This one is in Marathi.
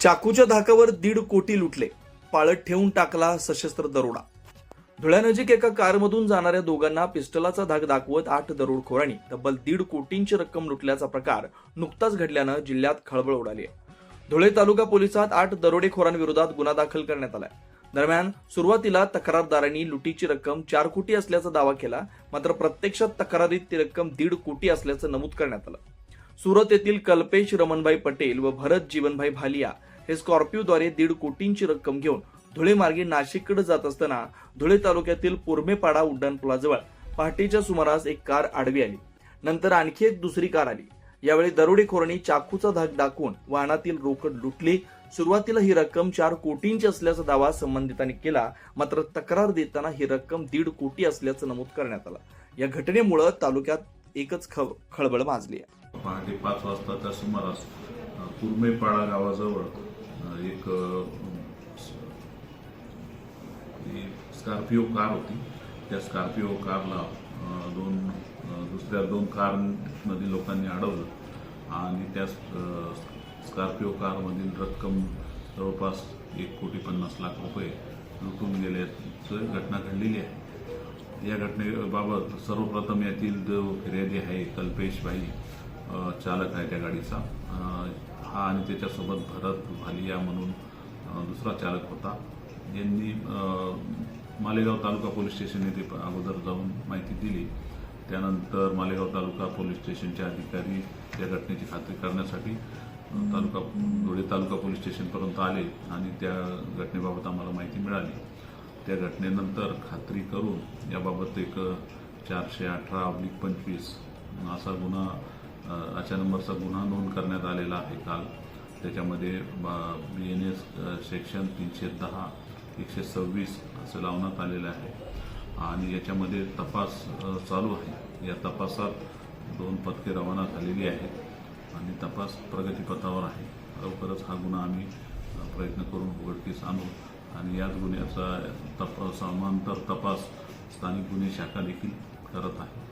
चाकूच्या धाकावर दीड कोटी लुटले. पाळत ठेवून टाकला सशस्त्र दरोडा. धुळ्यानजीक एका कारमधून जाणाऱ्या दोघांना पिस्टलाचा धाक दाखवत आठ दरोडखोरांनी तब्बल दीड कोटींची रक्कम लुटल्याचा प्रकार नुकताच घडल्यानं जिल्ह्यात खळबळ उडाली आहे. धुळे तालुका पोलिसात आठ दरोडेखोरांविरोधात गुन्हा दाखल करण्यात आलाय. दरम्यान सुरुवातीला तक्रारदारांनी लुटीची रक्कम चार कोटी असल्याचा दावा केला मात्र प्रत्यक्षात तक्रारीत ती रक्कम दीड कोटी असल्याचं नमूद करण्यात आलं. सुरत येथील कल्पेश रमणभाई पटेल व भरत जीवनभाई भालिया हे स्कॉर्पिओद्वारे दीड कोटींची रक्कम घेऊन धुळे मार्गे नाशिककडे जात असताना धुळे तालुक्यातील पुरमेपाडा उड्डाणपुलाजवळ पहाटेच्या सुमारास एक कार आडवी आली. नंतर आणखी एक दुसरी कार आली. यावेळी दरोडेखोरांनी चाकूचा धाक दाखवून वाहनातील रोकड लुटली. सुरुवातीला ही रक्कम चार कोटींची असल्याचा दावा संबंधितांनी केला. मात्र तक्रार देताना ही रक्कम दीड कोटी असल्याचं नमूद करण्यात आलं. या घटनेमुळे तालुक्यात एकच खळबळ माजली आहे. पहाटे पाच वाजताच्या सुमारास कुर्मेपाडा गावाजवळ एक स्कॉर्पिओ कार होती. त्या स्कॉर्पिओ कारला दोन दुसऱ्या दोन कारमधील लोकांनी अडवलं आणि त्या स्कॉर्पिओ कारमधील रक्कम जवळपास एक कोटी पन्नास लाख रुपये लुटून गेल्याचं घटना घडलेली आहे. या घटनेबाबत सर्वप्रथम यातील जो फिर्यादी आहे कल्पेश भाई चालक आहे त्या गाडीचा. हा आणि त्याच्यासोबत भरत भालिया म्हणून दुसरा चालक होता. यांनी मालेगाव तालुका पोलीस स्टेशन येथे अगोदर जाऊन माहिती दिली. त्यानंतर मालेगाव तालुका पोलीस स्टेशनचे अधिकारी या घटनेची खात्री करण्यासाठी तालुका धुळे तालुका पोलीस स्टेशनपर्यंत आले आणि त्या घटनेबाबत आम्हाला माहिती मिळाली. त्या घटनेनंतर खात्री करून याबाबत एक चारशे अठरा अब्लिक पंचवीस असा गुन्हा अशा नंबरचा गुन्हा नोंद करण्यात आलेला आहे काल. त्याच्यामध्ये बी एन एस सेक्शन तीनशे दहा एकशे सव्वीस असं लावण्यात आलेलं आहे. आणि याच्यामध्ये तपास चालू आहे. या तपासात दोन पथके रवाना झालेली आहेत आणि तपास प्रगतीपथावर आहे. लवकरच हा गुन्हा आम्ही प्रयत्न करून उघडकीस आणू. आणि याच गुन्ह्याचा तपास समांतर तपास स्थानिक गुन्हे शाखा देखील करत आहे.